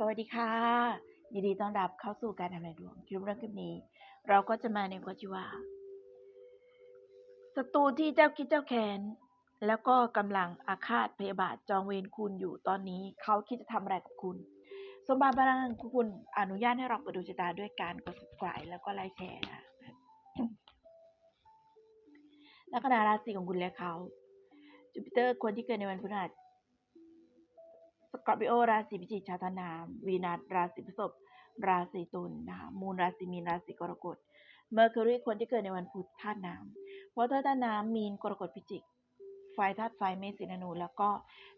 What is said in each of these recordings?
สวัสดีค่ะ ยินดีต้อนรับเข้าสู่การทำนายดวงคลิปเรื่องคลิปนี้ เราก็จะมาในหัวที่ว่าศัตรูที่เจ้าคิดเจ้าแค้นแล้วก็กำลังอาฆาตพยาบาทจองเวรคุณอยู่ตอนนี้เขาคิดจะทำอะไรกับคุณ สมบัติบารมีของคุณอนุญาตให้เราเปิดดวงชะตาด้วยการกด subscribe แล้วก็ไลค์แชร์นะลัคนาราศีของคุณและเขาจูปิเตอร์คนที่เกิดในวันพฤหัส สกอร์ปิโอราศีพิจิกชาวธนามวีนัสราศีพฤษภราศีตุลนะคะมูลราศีมีนราศีกรกฎเมอร์คิวรีคนที่เกิดในวันพุธธาตุน้ำวอเตอร์ธาตุน้ำมีนกรกฎพิจิก ไฟธาตุไฟเมษสิงห์ธนู แล้วก็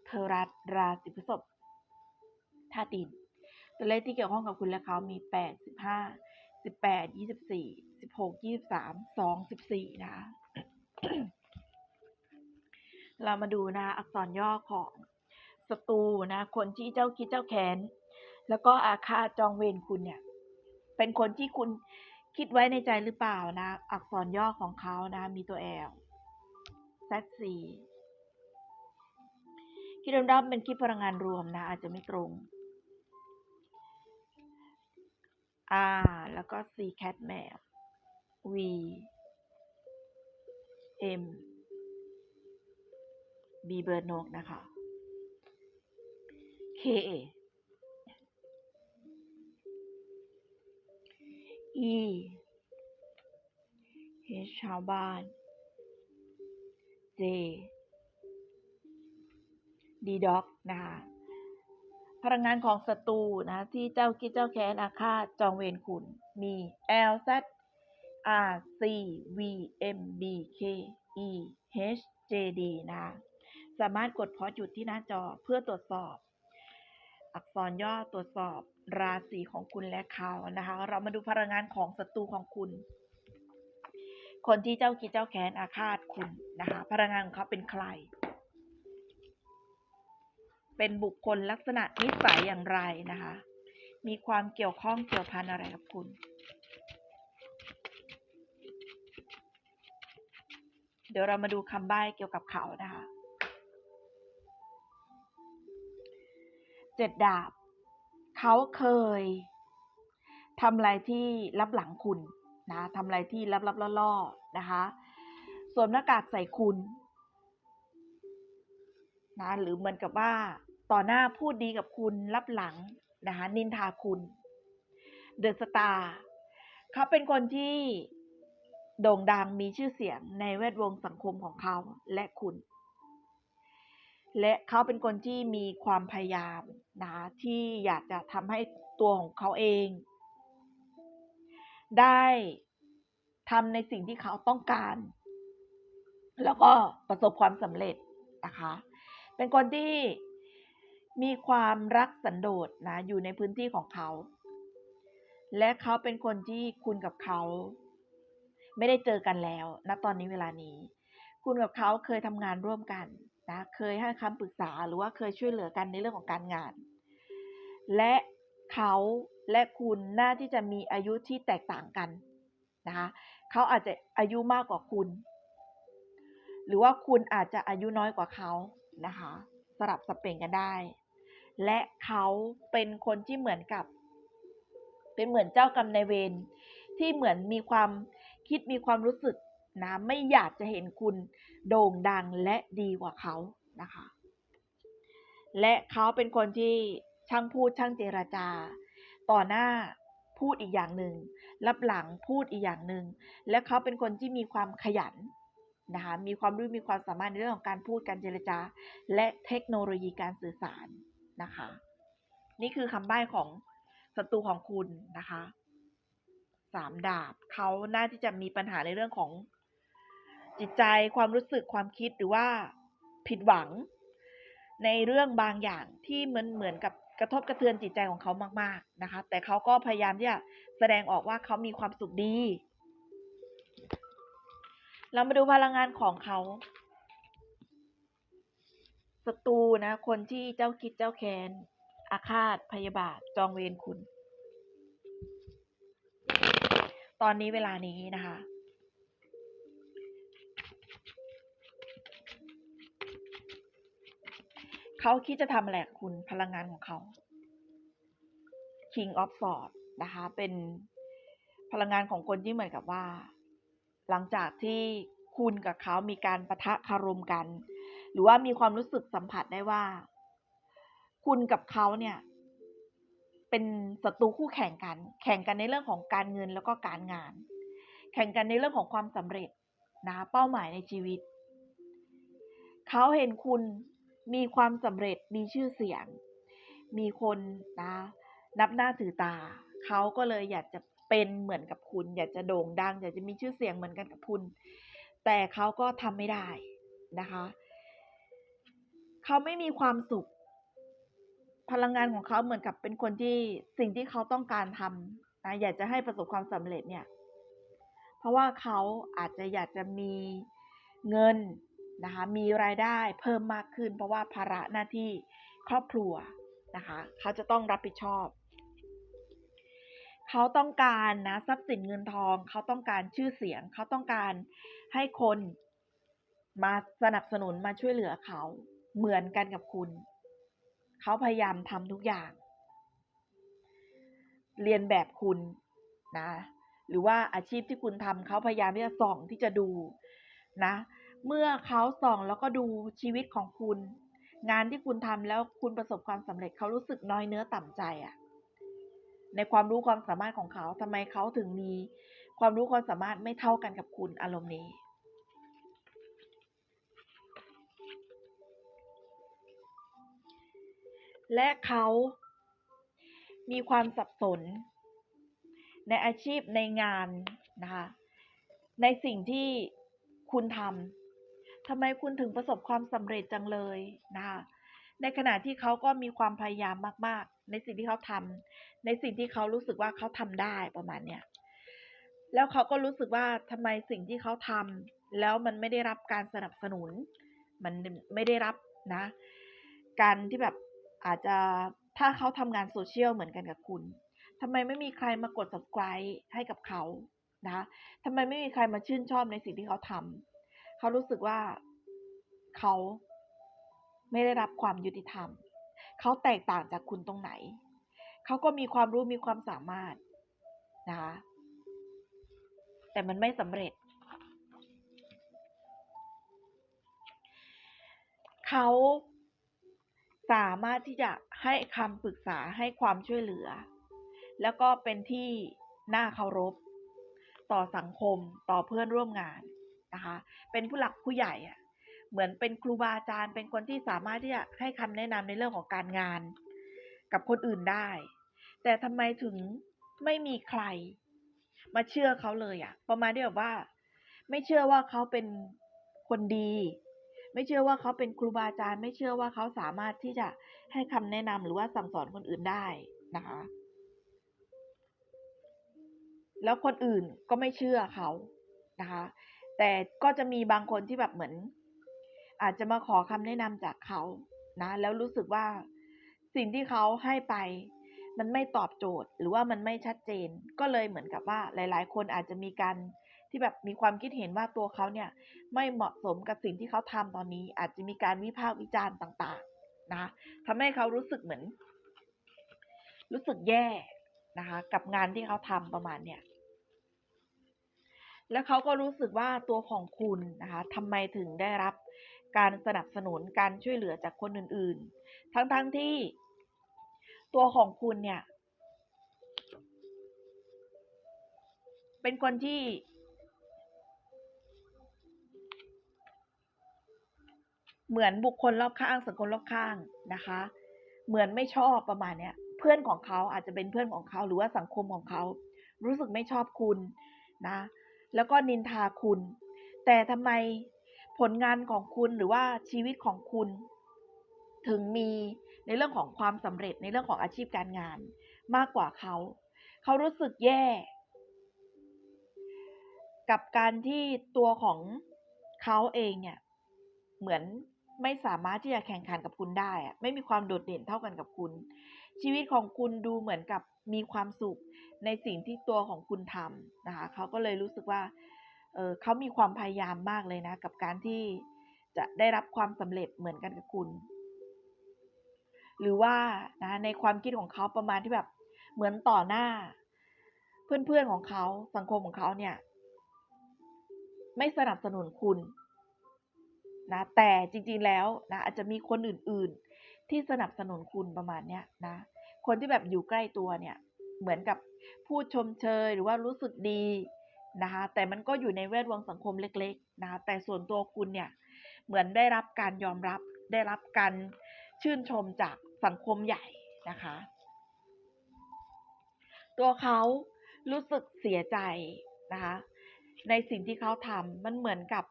เทรัสราศีพฤษภธาตุดินตัวเลขที่เกี่ยวข้องกับคุณและเขามีแปดสิบห้าสิบแปดยี่สิบสี่สิบหกยี่สิบสามสองสิบสี่นะคะเรามาดูนะอักษรย่อของ ศัตรูนะคนที่เจ้าคิดเจ้าแค้นแล้วก็อาฆาตจองเวรคุณเนี่ย เป็นคนที่คุณคิดไว้ในใจหรือเปล่านะ อักษรย่อของเขานะ มีตัวแอลแซดซีคิดดำๆเป็นคิดพลังงานรวมนะ อาจจะไม่ตรง R แล้วก็ C cat map V M B เบิร์นกนะคะ K E H ชาวบ้าน J D dog นะคะพลังงานของศัตรูนะ ที่เจ้าคิดเจ้าแค้นอาฆาตจองเวรคุณ มี L Z R C V M B K E H J D นะคะสามารถกดพอสหยุดที่หน้าจอเพื่อตรวจสอบ อักษรย่อตรวจสอบราศีของคุณและเขานะคะ เรามาดูพลังงานของศัตรูของคุณ คนที่เจ้าคิดเจ้าแค้นอาฆาตคุณนะคะ พลังงานของเขาเป็นใคร เป็นบุคคลลักษณะนิสัยอย่างไรนะคะ มีความเกี่ยวข้องเกี่ยวพันอะไรกับคุณเดี๋ยวเรามาดูคำใบ้เกี่ยวกับเขานะคะ เจ็ดดาบ เขาเคยทำอะไรที่รับหลังคุณนะทำอะไรที่ลับลับๆล่อๆนะคะสวมหน้ากากใส่คุณนะหรือเหมือนกับว่าต่อหน้าพูดดีกับคุณรับหลังนะคะนินทาคุณเดอะสตาร์เขาเป็นคนที่โด่งดังมีชื่อเสียงในแวดวงสังคมของเขาและคุณ และเขาเป็นคนที่มีความพยายามนะที่อยากจะทำให้ตัวของเขาเอง ได้ทำในสิ่งที่เขาต้องการ แล้วก็ประสบความสำเร็จนะคะ เป็นคนที่มีความรักสันโดษนะอยู่ในพื้นที่ของเขา และเขาเป็นคนที่คุณกับเขา ไม่ได้เจอกันแล้วณตอนนี้เวลานี้ คุณกับเขาเคยทำงานร่วมกัน นะเคยให้คำปรึกษาหรือว่าเคยช่วยเหลือกันในเรื่องของการงาน และเขาและคุณน่าที่จะมีอายุที่แตกต่างกันนะคะเขาอาจจะอายุมากกว่าคุณ หรือว่าคุณอาจจะอายุน้อยกว่าเขานะคะสลับสเปลี่ยนกันได้ และเขาเป็นคนที่เหมือนกับ เป็นเหมือนเจ้ากรรมนายเวรที่เหมือนมีความคิดมีความรู้สึก นะไม่อยากจะเห็นคุณโด่งดังและดีกว่าเขานะคะ และเขาเป็นคนที่ช่างพูดช่างเจราจา ต่อหน้าพูดอีกอย่างหนึ่งรับหลังพูดอีกอย่างหนึ่งและเขาเป็นคนที่มีความขยันนะคะมีความรู้มีความสามารถในเรื่องของการพูดการเจรจา และเทคโนโลยีการสื่อสารนะคะ นี่คือคำใบ้ของศัตรูของคุณนะคะสามดาบเขาน่าที่จะมีปัญหาในเรื่องของ จิตใจความรู้สึกความคิดหรือว่าผิดหวัง ในเรื่องบางอย่างที่เหมือนเหมือนกับกระทบกระเทือนจิตใจของเขามาก ๆนะคะ แต่เขาก็พยายามที่จะแสดงออกว่าเขามีความสุขดี เรามาดูพลังงานของเขาศัตรูนะ คนที่เจ้าคิดเจ้าแค้นอาฆาตพยาบาทจองเวรคุณ ตอนนี้เวลานี้นะคะ เขาคิดจะทำอะไรกับคุณพลังงานของเขา King of Swords นะคะ เป็นพลังงานของคนที่เหมือนกับว่า หลังจากที่คุณกับเขามีการปะทะคารมกัน หรือว่ามีความรู้สึกสัมผัสได้ว่า คุณกับเขาเนี่ย เป็นศัตรูคู่แข่งกัน แข่งกันในเรื่องของการเงินแล้วก็การงาน แข่งกันในเรื่องของความสำเร็จนะเป้าหมายในชีวิต เขาเห็นคุณ มีความสำเร็จมีชื่อเสียง มีคนนะนับหน้าถือตา เขาก็เลยอยากจะเป็นเหมือนกับคุณ อยากจะโด่งดัง อยากจะมีชื่อเสียงเหมือนกันกับคุณ แต่เขาก็ทำไม่ได้นะคะ เขาไม่มีความสุข พลังงานของเขาเหมือนกับเป็นคนที่สิ่งที่เขาต้องการทำนะอยากจะให้ประสบความสำเร็จเนี่ย เพราะว่าเขาอาจจะอยากจะมีเงิน นะคะมีรายได้เพิ่มมากขึ้น เพราะว่าภาระหน้าที่ครอบครัวนะคะเขาจะต้องรับผิดชอบ เขาต้องการนะทรัพย์สินเงินทอง เขาต้องการชื่อเสียง เขาต้องการให้คนมาสนับสนุนมาช่วยเหลือเขาเหมือนกันกับคุณ เขาพยายามทำทุกอย่าง เรียนแบบคุณนะหรือว่าอาชีพที่คุณทำเขาพยายามที่จะส่องที่จะดูนะ เมื่อเขาส่องแล้วก็ดูชีวิตของคุณ งานที่คุณทำแล้วคุณประสบความสำเร็จเขารู้สึกน้อยเนื้อต่ำใจอะในความรู้ความสามารถของเขาทำไมเขาถึงมี ความรู้ความสามารถไม่เท่ากันกับคุณอารมณ์นี้และเขามีความสับสน ในอาชีพในงานนะคะในสิ่งที่คุณทำ ทำไมคุณถึงประสบความสำเร็จจังเลยนะคะในขณะที่เขาก็มีความพยายามมาก ๆ ในสิ่งที่เขาทำในสิ่งที่เขารู้สึกว่าเขาทำได้ประมาณเนี้ยแล้วเขาก็รู้สึกว่าทำไมสิ่งที่เขาทำแล้วมันไม่ได้รับการสนับสนุน มันไม่ได้รับนะ การที่แบบอาจจะถ้าเขาทำงานโซเชียลเหมือนกันกับคุณทำไมไม่มีใครมากด subscribe ให้กับเขานะทำไมไม่มีใครมาชื่นชอบในสิ่งที่เขาทำ เขารู้สึกว่าเขาไม่ได้รับความยุติธรรม เขาแตกต่างจากคุณตรงไหน เขาก็มีความรู้มีความสามารถนะคะ แต่มันไม่สำเร็จ เขาสามารถที่จะให้คำปรึกษาให้ความช่วยเหลือ แล้วก็เป็นที่น่าเคารพ ต่อสังคมต่อเพื่อนร่วมงาน นะคะ เป็นผู้หลักผู้ใหญ่อะเหมือนเป็นครูบาอาจารย์ เป็นคนที่สามารถที่จะให้คำแนะนำในเรื่องของการงาน กับคนอื่นได้ แต่ทำไมถึงไม่มีใคร มาเชื่อเขาเลยอะประมาณที่แบบว่า ไม่เชื่อว่าเขาเป็นคนดี ไม่เชื่อว่าเขาเป็นครูบาอาจารย์ ไม่เชื่อว่าเขาสามารถที่จะให้คำแนะนำหรือว่าสั่งสอนคนอื่นได้นะคะ แล้วคนอื่นก็ไม่เชื่อเขานะคะ แต่ก็จะมีบางคนที่แบบเหมือน อาจจะมาขอคำแนะนำจากเขานะ แล้วรู้สึกว่าสิ่งที่เขาให้ไป มันไม่ตอบโจทย์ หรือว่ามันไม่ชัดเจน ก็เลยเหมือนกับว่าหลาย ๆ คนอาจจะมีการที่แบบมีความคิดเห็นว่าตัวเขาเนี่ย ไม่เหมาะสมกับสิ่งที่เขาทำตอนนี้ อาจจะมีการวิพากษ์วิจารณ์ต่าง ๆ นะทำให้เขารู้สึกเหมือน รู้สึกแย่นะคะ กับงานที่เขาทำประมาณเนี่ย แล้วเขาก็รู้สึกว่าตัวของคุณนะคะทำไมถึงได้รับการสนับสนุนการช่วยเหลือจากคนอื่นๆ ทั้งๆทที่ ตัวของคุณเนี่ย เป็นคนที่เหมือนบุคคลรอบข้างสังคมรอบข้างนะคะ เหมือนไม่ชอบประมาณเนี้ยเพื่อนของเขาอาจจะเป็นเพื่อนของเขาหรือว่าสังคมของเขา รู้สึกไม่ชอบคุณนะ แล้วก็นินทาคุณ แต่ทำไมผลงานของคุณหรือว่าชีวิตของคุณ ถึงมีในเรื่องของความสำเร็จในเรื่องของอาชีพการงาน มากกว่าเขา เขารู้สึกแย่ กับการที่ตัวของเขาเองเนี่ยเหมือน ไม่สามารถที่จะแข่งขันกับคุณได้อะไม่มีความโดดเด่นเท่ากันกับคุณ ชีวิตของคุณดูเหมือนกับมีความสุขในสิ่งที่ตัวของคุณทำนะคะเขาก็เลยรู้สึกว่าเออเขามีความพยายามมากเลยนะ กับการที่จะได้รับความสำเร็จเหมือนกันกับคุณ หรือว่านะในความคิดของเขาประมาณที่แบบเหมือนต่อหน้า เพื่อนๆของเขาสังคมของเขาเนี่ย ไม่สนับสนุนคุณ นะแต่จริงๆแล้วนะอาจจะมีคนอื่นๆ ที่สนับสนุนคุณประมาณเนี้ยนะคนที่แบบอยู่ใกล้ตัวเนี่ยเหมือนกับพูดชมเชยหรือว่ารู้สึกดีนะคะแต่มันก็อยู่ในแวดวงสังคมเล็กๆนะคะแต่ส่วนตัวคุณเนี่ยเหมือนได้รับการยอมรับได้รับการชื่นชมจากสังคมใหญ่นะคะ ตัวเขารู้สึกเสียใจนะคะในสิ่งที่เขาทำมันเหมือนกับ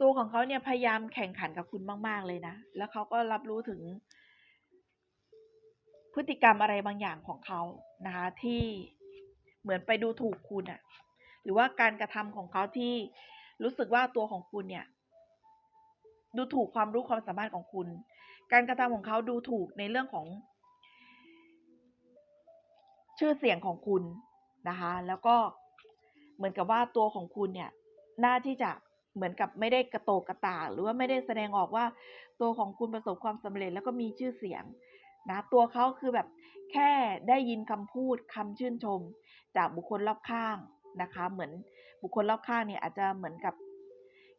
ตัวของเขาเนี่ยพยายามแข่งขันกับคุณมาก ๆ เลยนะ แล้วเขาก็รับรู้ถึง พฤติกรรมอะไรบางอย่างของเขานะคะ ที่เหมือนไปดูถูกคุณอะหรือว่าการกระทำของเขาที่รู้สึกว่าตัวของคุณเนี่ย ดูถูกความรู้ความสามารถของคุณ การกระทำของเขาดูถูกในเรื่องของ ชื่อเสียงของคุณนะคะ แล้วก็เหมือนกับว่าตัวของคุณเนี่ย น่าที่จะ เหมือนกับไม่ได้กระโตกกระตากหรือว่าไม่ได้แสดงออกว่าตัวของคุณประสบความสำเร็จแล้วก็มีชื่อเสียงนะตัวเขาคือแบบแค่ได้ยินคำพูดคำชื่นชม จากบุคคลรอบข้างนะคะ เหมือนบุคคลรอบข้างเนี่ยอาจจะเหมือนกับ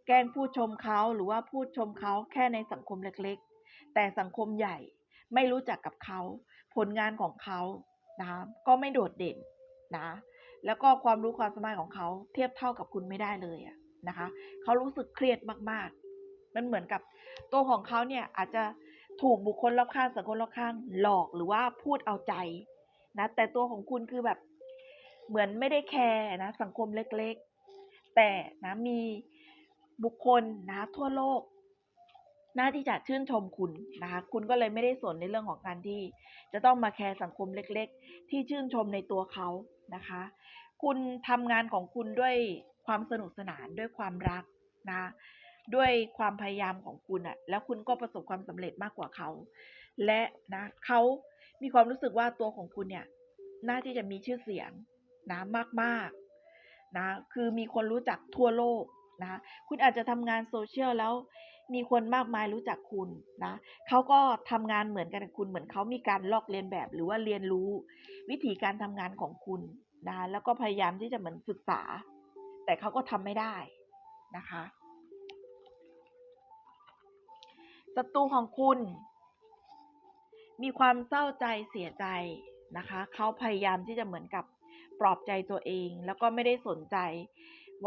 แกล้งพูดชมเขาหรือว่าพูดชมเขาแค่ในสังคมเล็กๆ แต่สังคมใหญ่ไม่รู้จักกับเขา ผลงานของเขานะคะก็ไม่โดดเด่นนะแล้วก็ความรู้ความสามารถของเขาเทียบเท่ากับคุณไม่ได้เลยอะ นะคะ เขารู้สึกเครียดมากๆ มันเหมือนกับตัวของเขาเนี่ยอาจจะถูกบุคคลรอบข้างสังคมรอบข้างหลอกหรือว่าพูดเอาใจนะ แต่ตัวของคุณคือแบบเหมือนไม่ได้แคร์นะสังคมเล็กๆ แต่นะมีบุคคลนะทั่วโลกน่าที่จะชื่นชมคุณนะคะคุณก็เลยไม่ได้สนในเรื่องของการที่ จะต้องมาแคร์สังคมเล็ก ๆ ที่ชื่นชมในตัวเขานะคะ คุณทำงานของคุณด้วย ความสนุกสนานด้วยความรักนะ ด้วยความพยายามของคุณอะแล้วคุณก็ประสบความสำเร็จมากกว่าเขา และนะเขามีความรู้สึกว่าตัวของคุณเนี่ย น่าที่จะมีชื่อเสียงนะมากๆนะ คือมีคนรู้จักทั่วโลกนะ คุณอาจจะทำงานโซเชียลแล้วมีคนมากมายรู้จักคุณนะเขาก็ทำงานเหมือนกันกับคุณเหมือนเขามีการลอกเลียนแบบหรือว่าเรียนรู้ วิธีการทำงานของคุณนะแล้วก็พยายามที่จะเหมือนศึกษา แต่เขาก็ทำไม่ได้นะคะศัตรูของคุณ มีความเศร้าใจเสียใจนะคะเขาพยายามที่จะเหมือนกับปลอบใจตัวเอง แล้วก็ไม่ได้สนใจ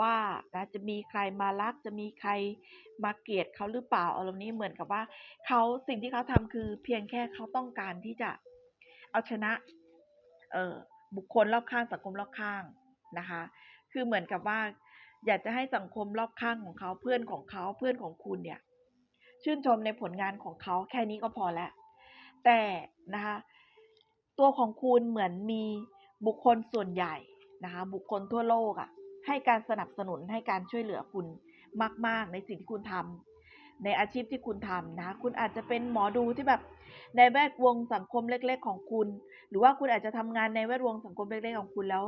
ว่านะจะมีใครมารัก จะมีใครมาเกลียดเขาหรือเปล่าอารมณ์นี้เหมือนกับว่าเขาสิ่งที่เขาทำคือ เพียงแค่เขาต้องการที่จะเอาชนะ เออบุคคลรอบข้างสังคมรอบข้างนะคะ คือเหมือนกับว่า อยากจะให้สังคมรอบข้างของเขาเพื่อนของเขาเพื่อนของคุณเนี่ย ชื่นชมในผลงานของเขาแค่นี้ก็พอแล้วแต่นะคะตัวของคุณเหมือนมีบุคคลส่วนใหญ่นะคะบุคคลทั่วโลกอะ่ะให้การสนับสนุนให้การช่วยเหลือคุณมาก ๆ ในสิ่งที่คุณทำในอาชีพที่คุณทำนะ คุณอาจจะเป็นหมอดูที่แบบในแวดวงสังคมเล็ก ๆ ของคุณ หรือว่าคุณอาจจะทำงานในแวดวงสังคมเล็ก ๆ ของคุณแล้ว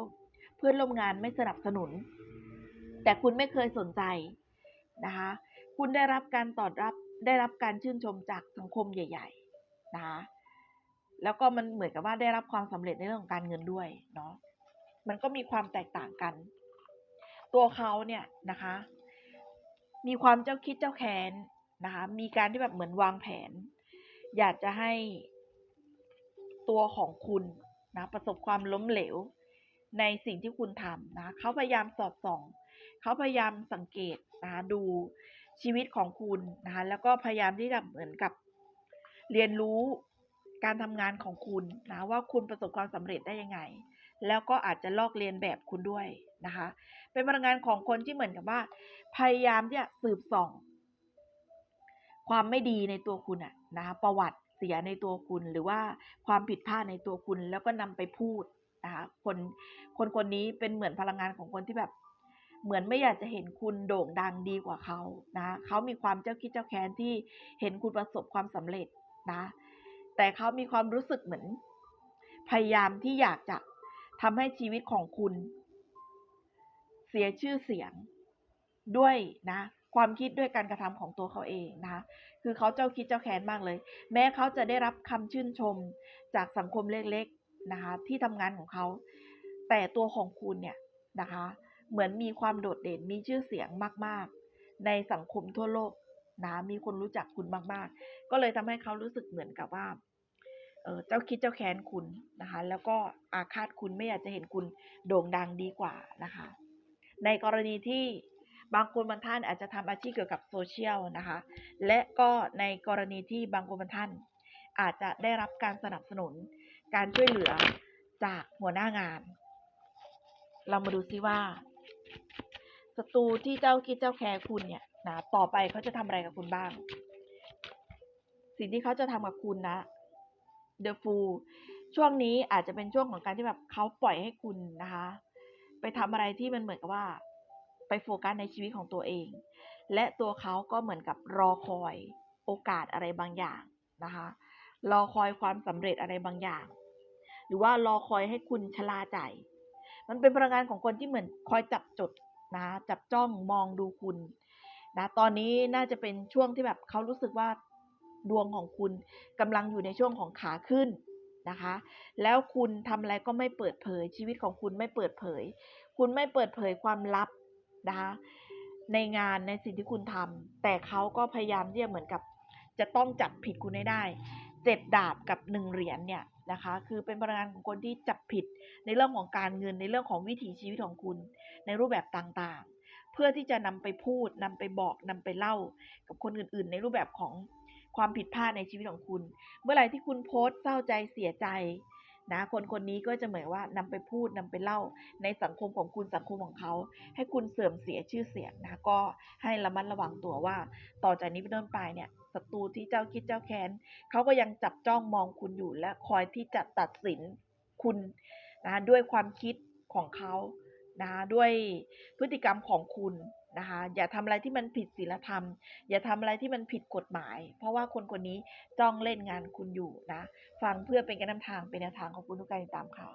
พื่อนร่วมงานไม่สนับสนุน แต่คุณไม่เคยสนใจนะคะ คุณได้รับการตอบรับได้รับการชื่นชมจากสังคมใหญ่ ๆ นะคะแล้วก็มันเหมือนกับว่าได้รับความสำเร็จในเรื่องของการเงินด้วยเนาะมันก็มีความแตกต่างกัน ตัวเขาเนี่ยนะคะ มีความเจ้าคิดเจ้าแค้นนะคะ มีการที่แบบเหมือนวางแผน อยากจะให้ตัวของคุณนะประสบความล้มเหลว ในสิ่งที่คุณทำนะเขาพยายามสอดส่องเขาพยายามสังเกตนะดูชีวิตของคุณนะคะแล้วก็พยายามที่จะเหมือนกับเรียนรู้การทำงานของคุณนะว่าคุณประสบความสำเร็จได้ยังไง แล้วก็อาจจะลอกเลียนแบบคุณด้วยนะคะ เป็นพลังงานของคนที่เหมือนกับว่า พยายามที่จะสืบส่อง ความไม่ดีในตัวคุณอะนะคะประวัติเสียในตัวคุณหรือว่าความผิดพลาดในตัวคุณแล้วก็นำไปพูด นะคะคนคนคนนี้เป็นเหมือนพลังงานของคนที่แบบ เหมือนไม่อยากจะเห็นคุณโด่งดังดีกว่าเขานะเขามีความเจ้าคิดเจ้าแค้นที่เห็นคุณประสบความสำเร็จนะ แต่เขามีความรู้สึกเหมือน พยายามที่อยากจะทำให้ชีวิตของคุณ เสียชื่อเสียงด้วยนะความคิดด้วยการกระทำของตัวเขาเองนะคะ คือเขาเจ้าคิดเจ้าแค้นมากเลย แม้เขาจะได้รับคำชื่นชมจากสังคมเล็กๆ นะคะที่ทำงานของเขา แต่ตัวของคุณเนี่ยนะคะ เหมือนมีความโดดเด่นมีชื่อเสียงมาก ๆ ในสังคมทั่วโลกนะมีคนรู้จักคุณมากๆ ก็เลยทำให้เขารู้สึกเหมือนกับว่าเออจ้าคิดเจ้าแค้นคุณนะคะ แล้วก็อาฆาตคุณไม่อยากจะเห็นคุณโด่งดังดีกว่านะคะ ในกรณีที่บางคนบางท่านอาจจะทำอาชีพเกี่ยวกับ Social นะคะ และก็ในกรณีที่บางคนบางท่านอาจจะได้รับการสนับสนุน การช่วยเหลือจากหัวหน้างาน เรามาดูซิว่าศัตรูที่เจ้าคิดเจ้าแค้นคุณเนี่ยนะต่อไปเขาจะทำอะไรกับคุณบ้าง สิ่งที่เขาจะทำกับคุณนะ The Fool ช่วงนี้อาจจะเป็นช่วงของการที่แบบเขาปล่อยให้คุณนะคะ ไปทำอะไรที่มันเหมือนกับว่า ไปโฟกัสในชีวิตของตัวเอง และตัวเขาก็เหมือนกับรอคอยโอกาสอะไรบางอย่างนะคะ รอคอยความสำเร็จอะไรบางอย่าง หรือว่ารอคอยให้คุณชะลาใจ มันเป็นพลังงานของคนที่เหมือนคอยจับจดนะจับจ้องมองดูคุณนะตอนนี้น่าจะเป็นช่วงที่แบบเขารู้สึกว่าดวงของคุณกำลังอยู่ในช่วงของขาขึ้นนะคะ แล้วคุณทำอะไรก็ไม่เปิดเผย ชีวิตของคุณไม่เปิดเผย คุณไม่เปิดเผยความลับนะคะในงานในสิ่งที่คุณทำแต่เขาก็พยายามที่จะเหมือนกับ จะต้องจับผิดคุณให้ได้เจ็ดดาบกับหนึ่งเหรียญเนี่ย นะคะ คือเป็นพลังงานของคนที่จับผิดในเรื่องของการเงินในเรื่องของวิถีชีวิตของคุณ ในรูปแบบต่างๆ เพื่อที่จะนำไปพูดนำไปบอกนำไปเล่า กับคนอื่น ๆ ในรูปแบบของความผิดพลาดในชีวิตของคุณ เมื่อไหร่ที่คุณโพสต์เศร้าใจเสียใจ นะคนคนนี้ก็จะเหมือนว่านำไปพูดนำไปเล่าในสังคมของคุณสังคมของเขา ให้คุณเสื่อมเสียชื่อเสียงนะก็ให้ระมัดระวังตัวว่า ต่อจากนี้เป็นต้นไปเนี่ยศัตรูที่เจ้าคิดเจ้าแค้นเขาก็ยังจับจ้องมองคุณอยู่และคอยที่จะตัดสินคุณนะด้วยความคิดของเขานะด้วยพฤติกรรมของคุณ นะคะอย่าทำอะไรที่มันผิดศีลธรรม อย่าทำอะไรที่มันผิดกฎหมาย เพราะว่าคนคนนี้จ้องเล่นงานคุณอยู่นะ ฟังเพื่อเป็นการนำทางเป็นแนวทางของคุณทุกการติดตามค่ะ